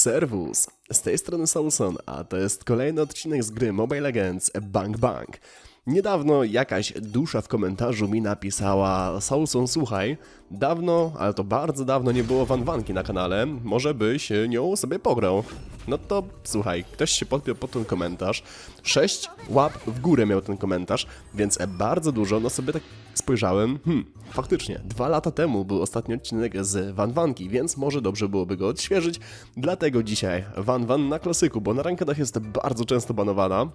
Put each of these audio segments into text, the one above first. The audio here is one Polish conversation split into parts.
Servus! Z tej strony Samson, a to jest kolejny odcinek z gry Mobile Legends Bang Bang. Niedawno jakaś dusza w komentarzu mi napisała Samson, słuchaj, dawno, ale to bardzo dawno nie było wanwanki na kanale, może byś nią sobie pograł. No to słuchaj, ktoś się podpiął pod ten komentarz, 6 łap w górę miał ten komentarz, więc bardzo dużo, no sobie tak spojrzałem, hmm, faktycznie, dwa lata temu był ostatni odcinek z Van Vanki, więc może dobrze byłoby go odświeżyć, dlatego dzisiaj Van na klasyku, bo na rankedach jest bardzo często banowana,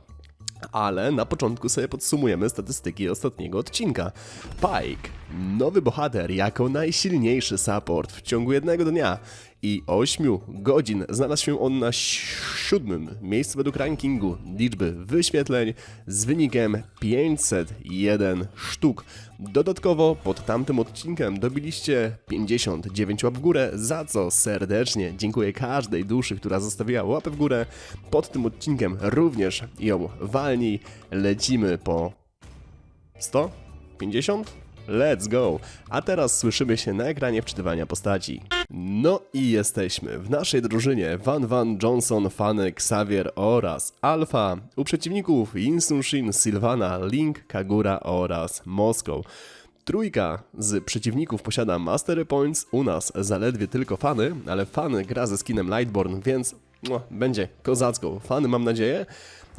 ale na początku sobie podsumujemy statystyki ostatniego odcinka. Pike, nowy bohater jako najsilniejszy support w ciągu jednego dnia i 8 godzin znalazł się on na siódmym miejscu według rankingu liczby wyświetleń z wynikiem 501 sztuk. Dodatkowo pod tamtym odcinkiem dobiliście 59 łap w górę, za co serdecznie dziękuję każdej duszy, która zostawiła łapę w górę. Pod tym odcinkiem również ją walnij. Lecimy po 100? 50? Let's go! A teraz słyszymy się na ekranie wczytywania postaci. No i jesteśmy w naszej drużynie Van Van Johnson, Fany, Xavier oraz Alpha. U przeciwników Insunshin, Sylvana, Link, Kagura oraz Moskow. Trójka z przeciwników posiada Mastery Points, u nas zaledwie tylko Fany, ale Fany gra ze skinem Lightborn, więc będzie kozacką. Fany mam nadzieję.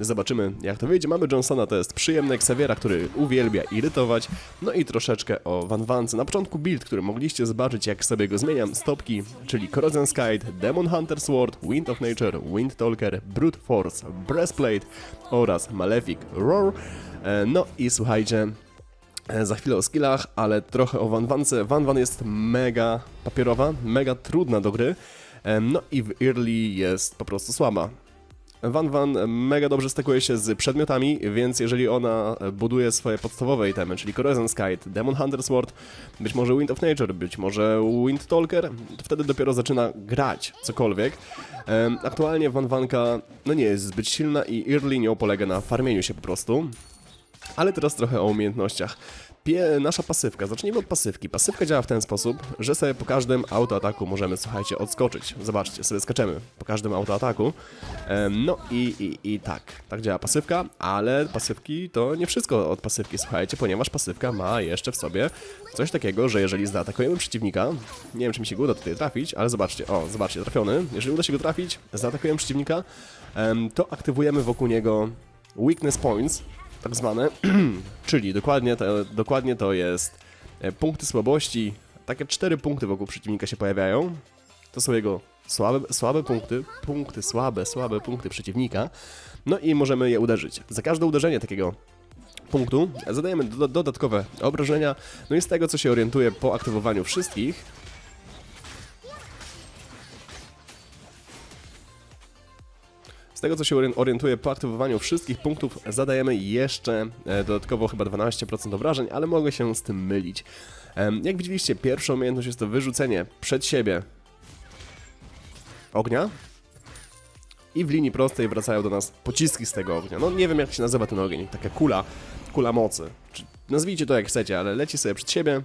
Zobaczymy jak to wyjdzie. Mamy Johnsona, to jest przyjemny Xaviera, który uwielbia irytować. No i troszeczkę o Van Vance. Na początku build, który mogliście zobaczyć jak sobie go zmieniam. Stopki, czyli Corrosion Skite, Demon Hunter Sword, Wind of Nature, Wind Talker, Brute Force, Breastplate oraz Malefic Roar. E, No i słuchajcie, E, Za chwilę o skillach, ale trochę o Van Vance. Van Van jest mega papierowa, mega trudna do gry. E, No i w early jest po prostu słaba. Van Van mega dobrze stakuje się z przedmiotami, więc jeżeli ona buduje swoje podstawowe itemy, czyli Corrosion Skite, Demon Hunter Sword, być może Wind of Nature, być może Wind Talker, to wtedy dopiero zaczyna grać cokolwiek. Aktualnie Van Vanka no nie jest zbyt silna i early nią polega na farmieniu się po prostu. Ale teraz trochę o umiejętnościach. Nasza pasywka. Zacznijmy od pasywki. Pasywka działa w ten sposób, że sobie po każdym autoataku możemy, słuchajcie, odskoczyć. Zobaczcie, sobie skaczemy po każdym autoataku. No i, i, i tak, tak działa pasywka, ale pasywki to nie wszystko od pasywki, słuchajcie, ponieważ pasywka ma jeszcze w sobie coś takiego, że jeżeli zaatakujemy przeciwnika, nie wiem czy mi się uda tutaj trafić, ale zobaczcie, o, zobaczcie, trafiony. Jeżeli uda się go trafić, zaatakujemy przeciwnika, to aktywujemy wokół niego weakness points, tak zwane, czyli dokładnie to, dokładnie to jest e, punkty słabości. Takie cztery punkty wokół przeciwnika się pojawiają. To są jego słabe, słabe punkty, punkty słabe, słabe punkty przeciwnika. No i możemy je uderzyć. Za każde uderzenie takiego punktu zadajemy do, dodatkowe obrażenia. No i z tego co się orientuję po aktywowaniu wszystkich, tego co się orien- orientuję po aktywowaniu wszystkich punktów zadajemy jeszcze e, dodatkowo chyba 12% obrażeń, ale mogę się z tym mylić. Jak widzieliście, pierwsza umiejętność jest to wyrzucenie przed siebie ognia i w linii prostej wracają do nas pociski z tego ognia. No nie wiem jak się nazywa ten ogień, taka kula, kula mocy. Czy, nazwijcie to jak chcecie, ale leci sobie przed siebie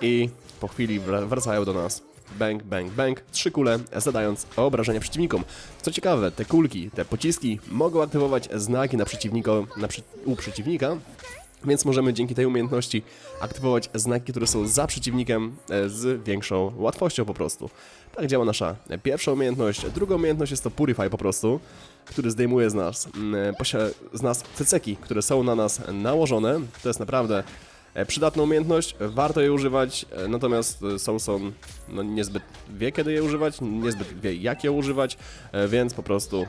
i po chwili wra- wracają do nas. Bang, bang, bang, trzy kule, zadając obrażenia przeciwnikom. Co ciekawe, te kulki, te pociski mogą aktywować znaki na przeciwnika, na przy, u przeciwnika, więc możemy dzięki tej umiejętności aktywować znaki, które są za przeciwnikiem e, z większą łatwością po prostu. Tak działa nasza pierwsza umiejętność. Druga umiejętność jest to Purify po prostu, który zdejmuje z nas, mm, posia- z nas ceceki, które są na nas nałożone. To jest naprawdę e, przydatna umiejętność, warto jej używać, e, natomiast e, Samson no, niezbyt wie kiedy je używać, niezbyt wie jak je używać, e, więc po prostu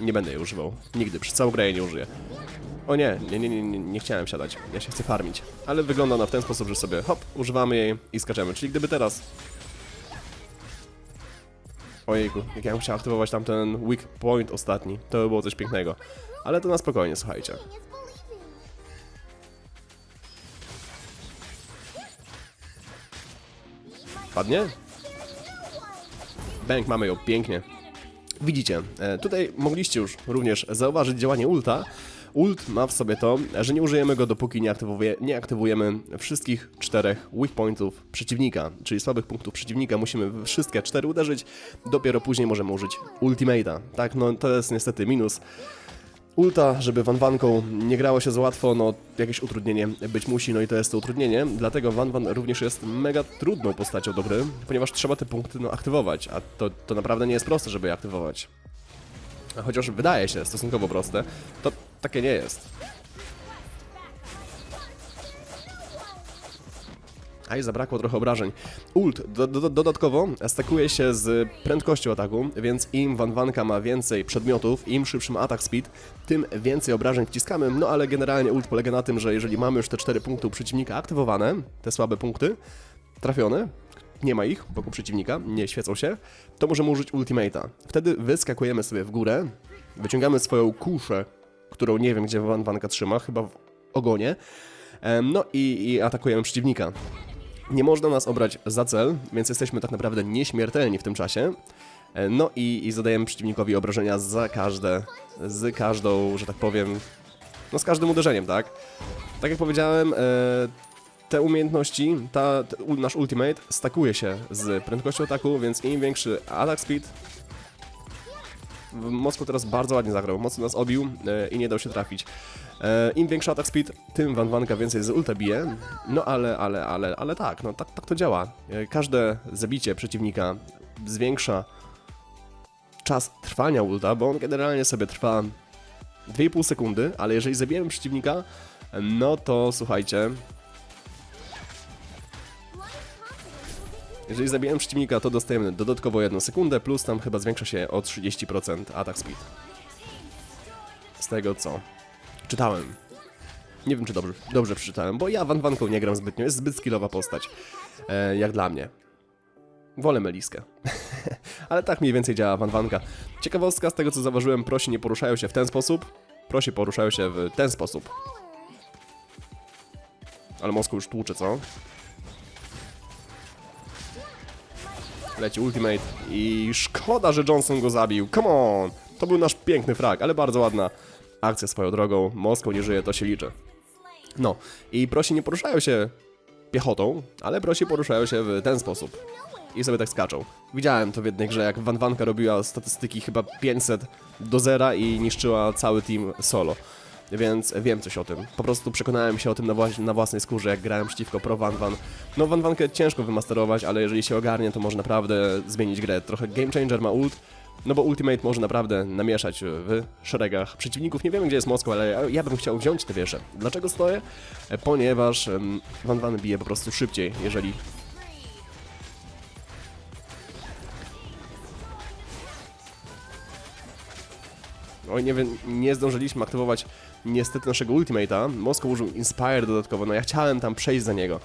nie będę jej używał. Nigdy, przez całą grę jej nie użyję. O nie, nie, nie, nie, nie, nie chciałem siadać. Ja się chcę farmić. Ale wygląda ona w ten sposób, że sobie hop, używamy jej i skaczemy. Czyli gdyby teraz... Ojejku, jak ja bym chciał aktywować tamten weak point ostatni, to by było coś pięknego. Ale to na spokojnie, słuchajcie. Padnie? Bank, mamy ją, pięknie. Widzicie, e, tutaj mogliście już również zauważyć działanie ulta. Ult ma w sobie to, że nie użyjemy go dopóki nie, aktywuje, nie aktywujemy wszystkich czterech weak pointów przeciwnika, czyli słabych punktów przeciwnika. Musimy wszystkie cztery uderzyć, dopiero później możemy użyć ultimate'a. Tak, no to jest niestety minus. Ulta, żeby Wanwanką nie grało się za łatwo, no jakieś utrudnienie być musi, no i to jest to utrudnienie, dlatego Wanwan również jest mega trudną postacią do gry, ponieważ trzeba te punkty no, aktywować, a to, to naprawdę nie jest proste, żeby je aktywować. Chociaż wydaje się stosunkowo proste, to takie nie jest. A i zabrakło trochę obrażeń. Ult do, do, dodatkowo stakuje się z prędkością ataku, więc im Wanwanka ma więcej przedmiotów, im szybszy ma atak speed, tym więcej obrażeń wciskamy. No ale generalnie ult polega na tym, że jeżeli mamy już te 4 punkty u przeciwnika aktywowane, te słabe punkty, trafione, nie ma ich wokół przeciwnika, nie świecą się, to możemy użyć ultimate'a. Wtedy wyskakujemy sobie w górę, wyciągamy swoją kuszę, którą nie wiem gdzie Wanwanka trzyma, chyba w ogonie, no i, i atakujemy przeciwnika. Nie można nas obrać za cel, więc jesteśmy tak naprawdę nieśmiertelni w tym czasie. E, No i, i zadajemy przeciwnikowi obrażenia za każde, z każdą, że tak powiem, no z każdym uderzeniem, tak? Tak jak powiedziałem, e, te umiejętności, ta, nasz ultimate stakuje się z prędkością ataku, więc im większy atak speed, Moskwa teraz bardzo ładnie zagrał, mocno nas obił e, i nie dał się trafić. E, Im większy atak speed, tym Van Vanka więcej z ulta bije. No ale, ale, ale, ale tak, no tak, tak to działa. E, Każde zabicie przeciwnika zwiększa czas trwania ulta, bo on generalnie sobie trwa 2,5 sekundy, ale jeżeli zabijemy przeciwnika, no to słuchajcie, jeżeli zabijemy przeciwnika, to dostajemy dodatkowo 1 sekundę, plus tam chyba zwiększa się o 30% atak speed. Z tego co czytałem. Nie wiem, czy dobrze, dobrze przeczytałem, bo ja Van Vanką nie gram zbytnio, jest zbyt skillowa postać, e, jak dla mnie. Wolę Meliskę. Ale tak mniej więcej działa Van Vanka. Ciekawostka z tego, co zauważyłem, prosi nie poruszają się w ten sposób, prosi poruszają się w ten sposób. Ale Moskwa już tłucze, co? Leci ultimate i szkoda, że Johnson go zabił. Come on! To był nasz piękny frag, ale bardzo ładna akcja swoją drogą. Moskwa nie żyje, to się liczy. No, i prosi nie poruszają się piechotą, ale prosi poruszają się w ten sposób. I sobie tak skaczą. Widziałem to w jednej grze, jak Van Vanka robiła statystyki chyba 500 do zera i niszczyła cały team solo. Więc wiem coś o tym. Po prostu przekonałem się o tym na, na własnej skórze, jak grałem przeciwko Pro Van Van. No Van Vankę ciężko wymasterować, ale jeżeli się ogarnie, to może naprawdę zmienić grę. Trochę Game Changer ma ult, no bo Ultimate może naprawdę namieszać w szeregach przeciwników. Nie wiemy, gdzie jest Moskwa, ale ja- bym chciał wziąć te wieże. Dlaczego stoję? Ponieważ Van Van bije po prostu szybciej, jeżeli Oj, nie nie zdążyliśmy aktywować niestety naszego ultimate'a. Moskwa użył Inspire dodatkowo, no ja chciałem tam przejść za niego.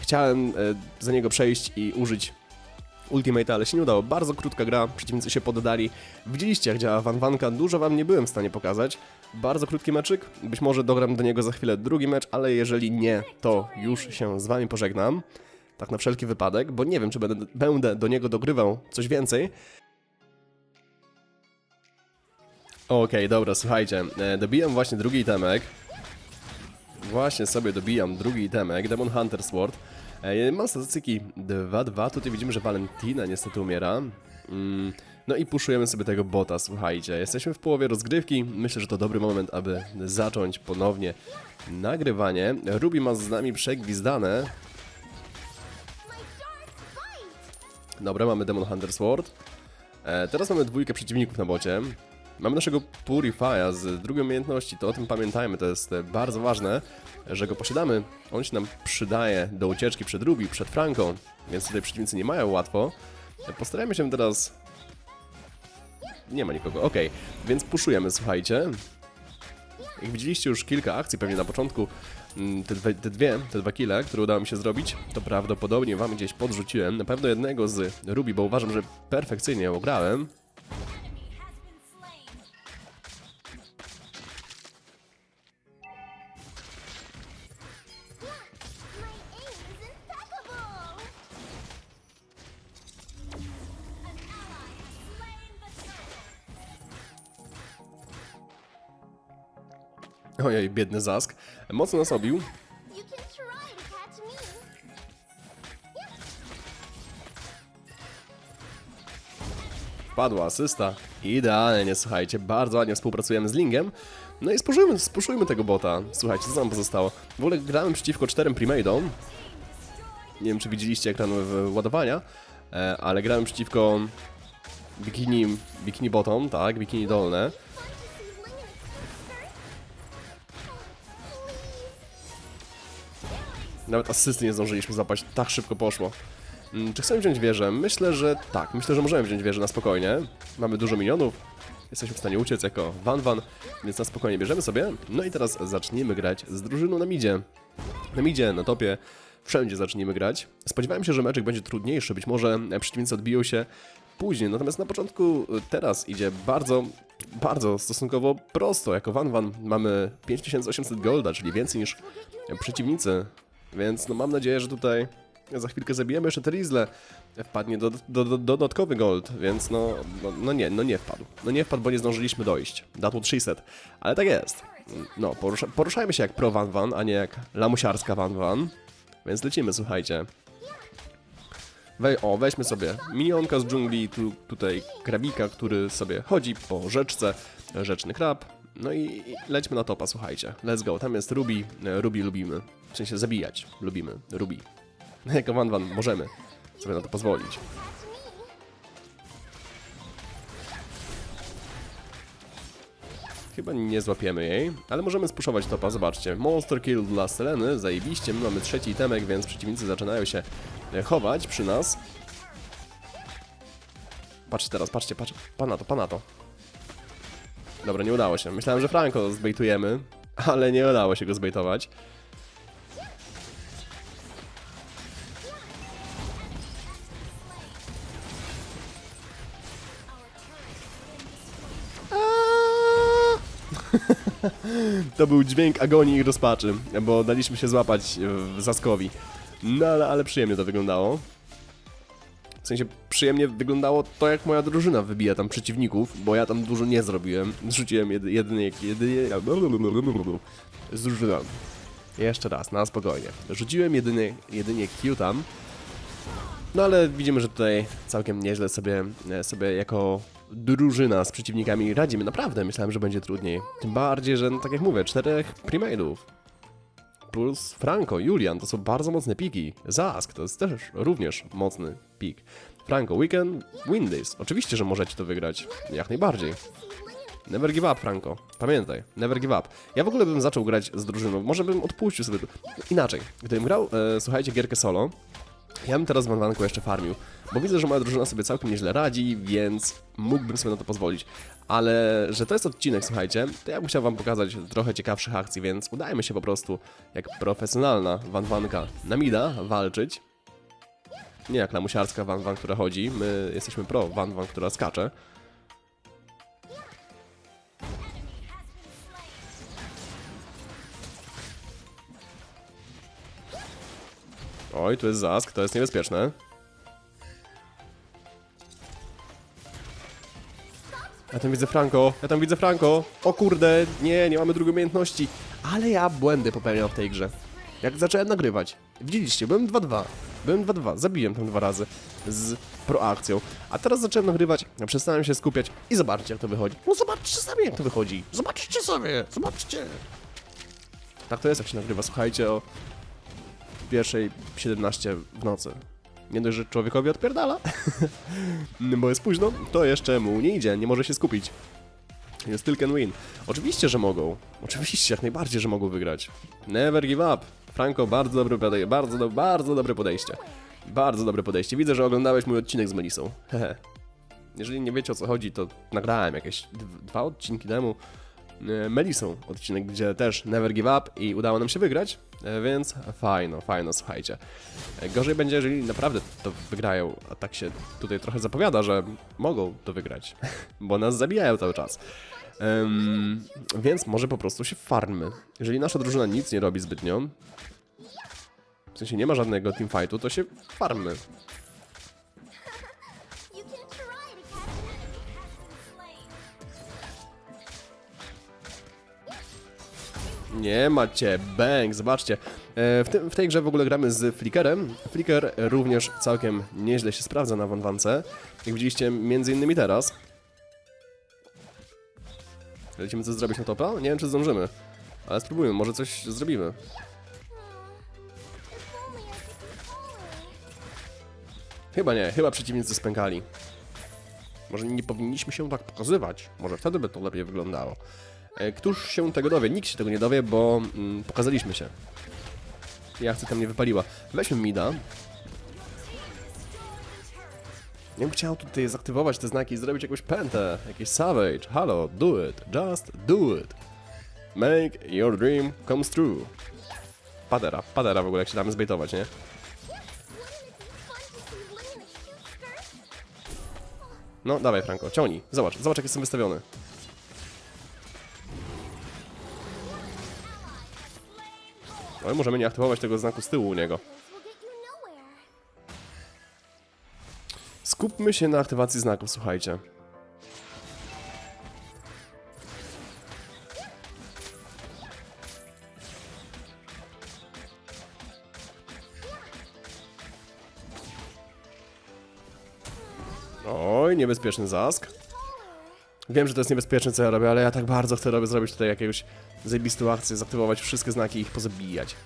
Chciałem e, za niego przejść i użyć ultimate'a, ale się nie udało. Bardzo krótka gra, przeciwnicy się poddali. Widzieliście jak działa Van Vanka, dużo wam nie byłem w stanie pokazać. Bardzo krótki meczyk, być może dogram do niego za chwilę drugi mecz, ale jeżeli nie, to już się z wami pożegnam. Tak na wszelki wypadek, bo nie wiem, czy będę, będę do niego dogrywał coś więcej. Okej, dobra, słuchajcie, e, dobijam właśnie drugi itemek. Właśnie sobie dobijam drugi itemek, Demon Hunter Sword. E, Mam statystyki 2-2, tutaj widzimy, że Valentina niestety umiera. Mm, No i puszujemy sobie tego bota, słuchajcie. Jesteśmy w połowie rozgrywki, myślę, że to dobry moment, aby zacząć ponownie nagrywanie. Ruby ma z nami przegwizdane. Dobra, mamy Demon Hunter Sword. E, teraz mamy dwójkę przeciwników na bocie. Mamy naszego Purify'a z drugiej umiejętności, to o tym pamiętajmy, to jest e, bardzo ważne, że go posiadamy. On się nam przydaje do ucieczki przed Ruby, przed Franką, więc tutaj przeciwnicy nie mają łatwo. Postarajmy się teraz... Nie ma nikogo, okej, więc puszujemy, słuchajcie. Jak widzieliście już kilka akcji pewnie na początku, mm, te dwie, te dwie, te dwa kile, które udało mi się zrobić, to prawdopodobnie wam gdzieś podrzuciłem. Na pewno jednego z Ruby, bo uważam, że perfekcyjnie ją Ojej, biedny Zask. Mocno nas obił. Padła asysta. Idealnie, słuchajcie, bardzo ładnie współpracujemy z Lingiem. No i spuszujmy, spuszujmy tego bota. Słuchajcie, co nam pozostało? W ogóle grałem przeciwko czterem Primaidom. Nie wiem, czy widzieliście ekran ładowania, e, ale grałem przeciwko Bikini, bikini Bottom, tak, Bikini Dolne. Nawet asysty nie zdążyliśmy zapać, tak szybko poszło. Mm, Czy chcemy wziąć wieżę? Myślę, że tak. Myślę, że możemy wziąć wieżę na spokojnie. Mamy dużo minionów. Jesteśmy w stanie uciec jako Van Van, więc na spokojnie bierzemy sobie. No i teraz zaczniemy grać z drużyną na midzie. Na midzie, na topie, wszędzie zaczniemy grać. Spodziewałem się, że meczek będzie trudniejszy, być może przeciwnicy odbiją się później, natomiast na początku e, teraz idzie bardzo, bardzo stosunkowo prosto. Jako Van Van mamy 5800 golda, czyli więcej niż przeciwnicy, więc no mam nadzieję, że tutaj za chwilkę zabijemy jeszcze Terizle. Wpadnie do, do, do, dodatkowy gold, więc no, no, no nie, no nie wpadł. No nie wpadł, bo nie zdążyliśmy dojść. Datło 300. Ale tak jest. No, porusza, poruszajmy się jak pro Van Van, a nie jak lamusiarska Van Van. Więc lecimy, słuchajcie. O, weźmy sobie minionka z dżungli, tu, tutaj krabika, który sobie chodzi po rzeczce, rzeczny krab. No i, lećmy na topa, słuchajcie. Let's go, tam jest Ruby, e, Ruby lubimy. W sensie zabijać, lubimy, Ruby. Jako Van Van możemy sobie na to pozwolić. Chyba nie złapiemy jej, ale możemy spuszować topa, zobaczcie. Monster kill dla Seleny, zajebiście, my mamy trzeci itemek, więc przeciwnicy zaczynają się e, chować przy nas. Patrzcie teraz, patrzcie, patrzcie, pan na to, pan na to. Dobra, nie udało się. Myślałem, że Franco zbejtujemy, ale nie udało się go zbejtować. To był dźwięk agonii i rozpaczy, bo daliśmy się złapać w Zaskowi. No ale, ale przyjemnie to wyglądało. W sensie przyjemnie wyglądało to, jak moja drużyna wybija tam przeciwników, bo ja tam dużo nie zrobiłem. Zrzuciłem jedy, jedynie... jedynie Zużyłem. Jeszcze raz, na spokojnie. Rzuciłem jedynie, jedynie Q tam. No ale widzimy, że tutaj całkiem nieźle sobie, e, sobie jako drużyna z przeciwnikami radzimy. Naprawdę myślałem, że będzie trudniej. Tym bardziej, że no, tak jak mówię, czterech primaidów. Plus Franco, Julian, to są bardzo mocne piki. Zask to jest też również mocny pik. Franco, Weekend, win this. Oczywiście, że możecie to wygrać. Jak najbardziej. Never give up, Franco. Pamiętaj, never give up. Ja w ogóle bym zaczął grać z drużyną, może bym odpuścił sobie... Inaczej, gdybym grał, e, słuchajcie, gierkę solo, ja bym teraz w Manwanku jeszcze farmił, bo widzę, że moja drużyna sobie całkiem nieźle radzi, więc mógłbym sobie na to pozwolić. Ale że to jest odcinek, słuchajcie, to ja bym chciał wam pokazać trochę ciekawszych akcji, więc udajmy się po prostu jak profesjonalna Wanwanka na mida walczyć. Nie jak lamusiarska Wanwan, która chodzi, my jesteśmy pro Wanwan, która skacze. Oj, tu jest zask, to jest niebezpieczne. Ja tam widzę Franco, ja tam widzę Franco. O kurde, nie, nie mamy drugiej umiejętności. Ale ja błędy popełniam w tej grze. Jak zacząłem nagrywać. Widzieliście, byłem 2-2. Byłem 2-2, zabiłem tam dwa razy z proakcją. A teraz zacząłem nagrywać, przestałem się skupiać i zobaczcie jak to wychodzi. No zobaczcie sami jak to wychodzi. Zobaczcie sobie, zobaczcie. Tak to jest jak się nagrywa, słuchajcie o pierwszej 17 w nocy. Nie dość, że człowiekowi odpierdala, bo jest późno, to jeszcze mu nie idzie, nie może się skupić. Jest can win. Oczywiście, że mogą. Oczywiście, jak najbardziej, że mogą wygrać. Never give up. Franco, bardzo dobre podejście, bardzo, do, bardzo dobre podejście. Bardzo dobre podejście. Widzę, że oglądałeś mój odcinek z Melisą. Hehe. Jeżeli nie wiecie o co chodzi, to nagrałem jakieś dwa odcinki temu e, Melisą odcinek, gdzie też Never Give Up i udało nam się wygrać, więc fajno, fajno, słuchajcie. E, Gorzej będzie, jeżeli naprawdę to wygrają, a tak się tutaj trochę zapowiada, że mogą to wygrać, bo nas zabijają cały czas. Em, więc może po prostu się farmy. Jeżeli nasza drużyna nic nie robi zbytnio, w sensie nie ma żadnego teamfightu, to się farmy. Nie macie, bang, zobaczcie. E, w, tym, w tej grze w ogóle gramy z Flickerem. Flicker również całkiem nieźle się sprawdza na Wanwance. Jak widzieliście, między innymi teraz. Lecimy coś zrobić na topa? Nie wiem, czy zdążymy. Ale spróbujmy, może coś zrobimy. Chyba nie, chyba przeciwnicy spękali. Może nie powinniśmy się tak pokazywać. Może wtedy by to lepiej wyglądało. E, Któż się tego dowie? Nikt się tego nie dowie, bo mm, pokazaliśmy się. Ja chcę tam nie wypaliła. Weźmy Mida. Ja bym chciał tutaj zaktywować te znaki i zrobić jakąś pętę, jakiś savage. Halo, do it, just do it. Make your dream comes true. Padera, padera w ogóle, jak się damy zbejtować, nie? No, dawaj Franco, ciągnij. Zobacz, zobacz jak jestem wystawiony. Ale możemy nie aktywować tego znaku z tyłu u niego. Skupmy się na aktywacji znaków, słuchajcie. Oj, niebezpieczny zask. Wiem, że to jest niebezpieczne, co ja robię, ale ja tak bardzo chcę robię, zrobić tutaj jakąś zajebistą akcję, zaktywować wszystkie znaki i ich pozabijać.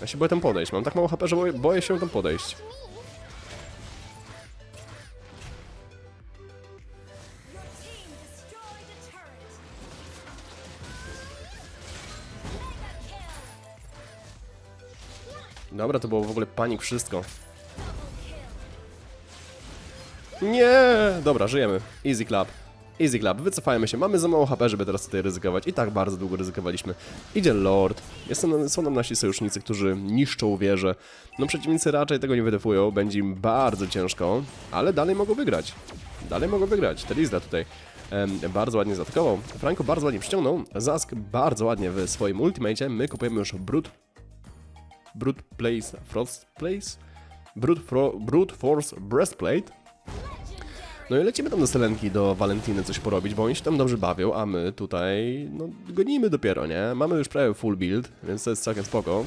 Ja się boję tam podejść, mam tak mało HP, że boję, boję się tam podejść. Dobra, to było w ogóle panik wszystko. Nie! Dobra, żyjemy. Easy clap. Easy clap, wycofajmy się. Mamy za mało HP, żeby teraz tutaj ryzykować. I tak bardzo długo ryzykowaliśmy. Idzie Lord. Jest nam, są nam nasi sojusznicy, którzy niszczą wieże. No przeciwnicy raczej tego nie wydefują. Będzie im bardzo ciężko, ale dalej mogą wygrać. Dalej mogą wygrać. Telizda tutaj bardzo ładnie zaatakował. Franco bardzo ładnie przyciągnął. Zask bardzo ładnie w swoim ultimate. My kupujemy już Brute Brute Place Frost Place, Brute, Fro Brute Force Breastplate. No i lecimy tam do Selenki, do Valentiny coś porobić, bo oni się tam dobrze bawią, a my tutaj, no, gonimy dopiero, nie? Mamy już prawie full build, więc to jest całkiem spoko.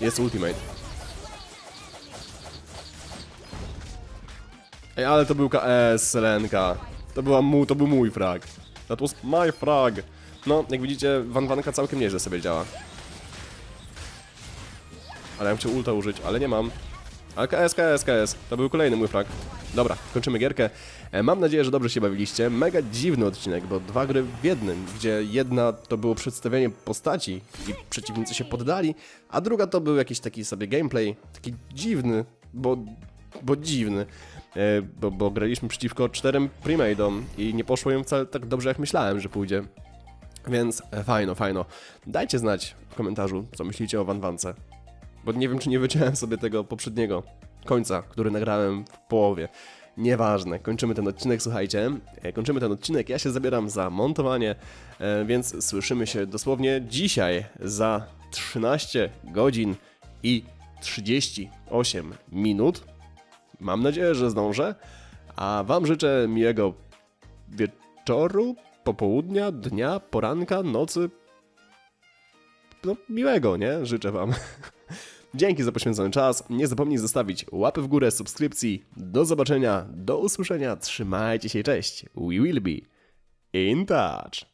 Jest ultimate. Ej, ale to był KS, Selenka. To, była mu, to był mój frag. That was my frag. No, jak widzicie, Van Vanka całkiem nieźle sobie działa. Ale ja bym chciał ulta użyć, ale nie mam. Ale KS, KS, KS. To był kolejny mój frag. Dobra, kończymy gierkę. E, Mam nadzieję, że dobrze się bawiliście. Mega dziwny odcinek, bo dwa gry w jednym, gdzie jedna to było przedstawienie postaci i przeciwnicy się poddali, a druga to był jakiś taki sobie gameplay, taki dziwny, bo, bo dziwny. E, Bo, bo graliśmy przeciwko czterem premade'om i nie poszło im wcale tak dobrze, jak myślałem, że pójdzie. Więc e, fajno, fajno. Dajcie znać w komentarzu, co myślicie o Van Vance. Bo nie wiem, czy nie wyciąłem sobie tego poprzedniego końca, który nagrałem w połowie. Nieważne, kończymy ten odcinek, słuchajcie. E, Kończymy ten odcinek, ja się zabieram za montowanie, więc słyszymy się dosłownie dzisiaj za 13 godzin i 38 minut. Mam nadzieję, że zdążę. A Wam życzę miłego wieczoru, popołudnia, dnia, poranka, nocy. No, miłego, nie? Życzę Wam. Dzięki za poświęcony czas. Nie zapomnij zostawić łapy w górę, subskrypcji. Do zobaczenia, do usłyszenia. Trzymajcie się, cześć. We will be in touch.